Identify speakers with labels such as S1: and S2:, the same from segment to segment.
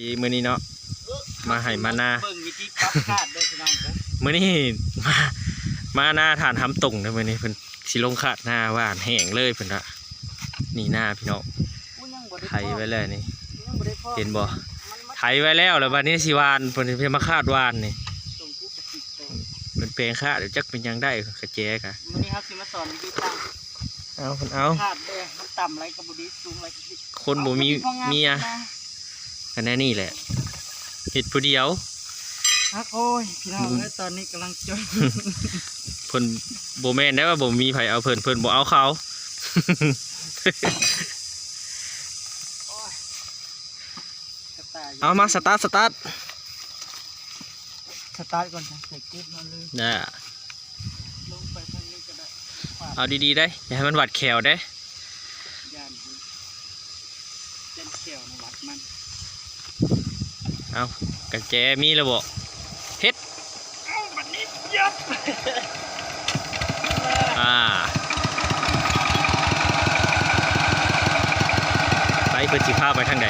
S1: ดีมื้อนี้เนาะ มาให้มานา
S2: เบิ่งวิธีปรับคาดเด้อพี่น้องเด้อ
S1: มื้อนี้มามาหน้าฐานทำตรงเด้อมื้อนี้เพิ่นสิลงคาดหน้าว่านแห้งเลยเพิ่นว่านี่หน้าพี่น้อง
S2: กูยังบ่ได้
S1: ไถไว้แล้วนี่
S2: ยังบ่ได้พอ
S1: เห็นบ่
S2: มันมา
S1: ไถไว้แล้วแล้ววันนี้สิหวานเพิ่นสิเพิ่นมาคาดหวานนี่
S2: ส่งกูกระติกไป
S1: มันแปลงคาดเดี๋ยวจักเป็นหยังได้กระแจกะ
S2: มื้อนี้ครับสิมาสอนวิธีตั้ง
S1: เอาเพิ่นเอา
S2: คาดเด้อมันต่ำไรก็บ่ดีสูงไรก็ดี
S1: คนบ่มี
S2: อา
S1: เมีย
S2: นะ
S1: กันแน่นี่แหละเฮ็ดผู้เดียว
S2: ฮักโอ้ยพี่น้องเอ้ยตอนนี้กำลังจน
S1: เพิ่นบ่แม่นได้ว่าบ่มีไผเอาเพิ่นเพิ่นบ่เอาเขา
S2: โอ้ยกระต่าย
S1: เอามาสตาร์ทสตาร์ท
S2: สตาร์ทก่อนนะใส่เก็บมันเลย
S1: น่ะ
S2: ลงไปทางนี้ก็ได้ฝาก
S1: เอาดีๆได้อย่าให้มันหวัดแขวได้
S2: ยานอยู่เส้นเขียวในวัดมัน
S1: เอากระแจมีแล้วบ่เฮ็ด
S2: เอ้าบัดนี้ยับ
S1: อ่าไปเปิดสิพาไปทางใด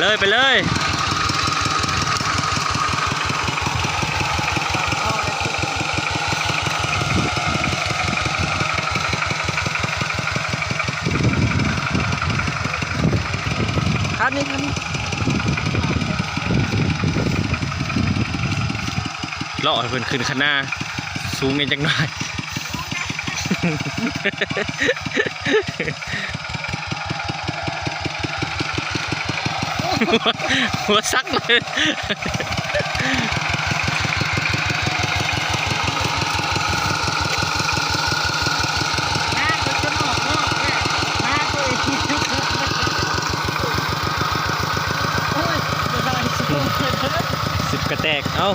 S1: เลยไปเลยคันนี้คันนี้เลาะให้เพิ่นขึ้นข้างหน้าสูงนิดจังหน่อย หัวซักเลย
S2: หน้าก็จะหนอกนอกเนี่ยหน้าตัวเองโอ้ยจะได้ชิมเลย
S1: สิบกระแตก เอ้า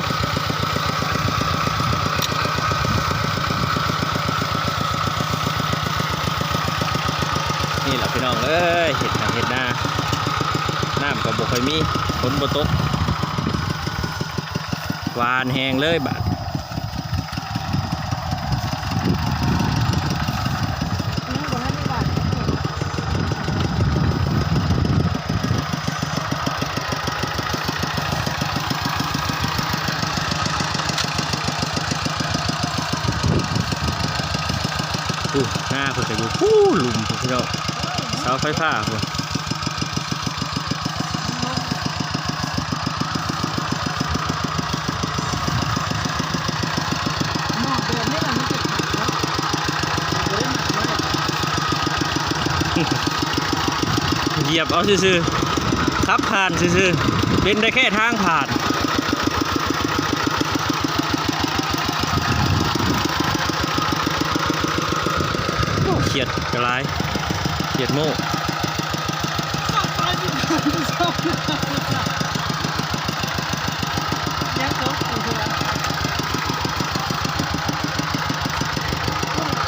S1: นี่แหละพี่น้องเอ้ยเห็ดหนาเห็ดหน้า น้ำก็บกค่อยมีฝนบตกวานแหงเลยบาดหน้าเพิ่นก็อยู่ปู้ลุมพุ่นพี่น้องเสาไฟฟ้าพุ่น
S2: หมอกเดือนนี่มันไม่ติดขัดแล้วเดือนหนักเลย
S1: เห ยียบเอาซื่อๆขับผ่านซื่อๆเป็นได้แค่ทางผ่านโอ้เขียดกระไรเขียดโม่
S2: ขับปถึงคุณผู้ชมยังตกอยู่เลย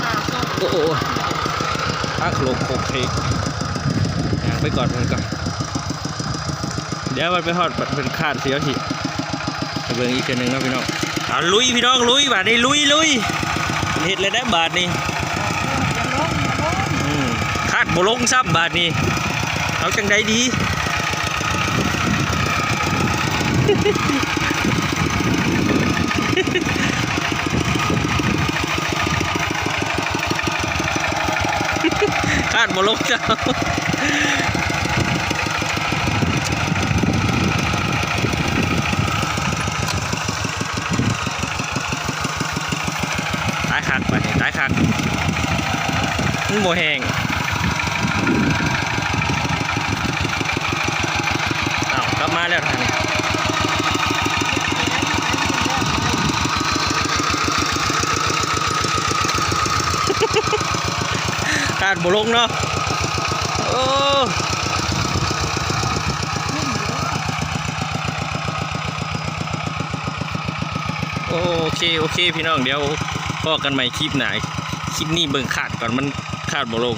S2: ขาส้ม
S1: โอ้โหพักลงโคกเทย่าง ไปก่อนมันก่อนเดี๋ยวมันไปหอดบัดเป็นคาดเสียวสิเบิ่งอีกเทื่อหนึ่งนะพี่น้องเอาลุยพี่น้องลุยบาทนี้ลุยลุยเห็ดเลยได้บาทนี่คาดบ่ลงซับบาทนี้เอาจังใดดีคาดบ่ลงเจ้าตาย คักบาดนี้ตายคักมันบ่แห้งอ้ากลับมาแล้วท่างนี้คาดบ่ลงเนาะโอ้โอเค โอเค พี่น้องเดี๋ยว พอกันใหม่คลิปไหนคลิปนี้เบิ่งขาดก่อนมันขาดบ่ลง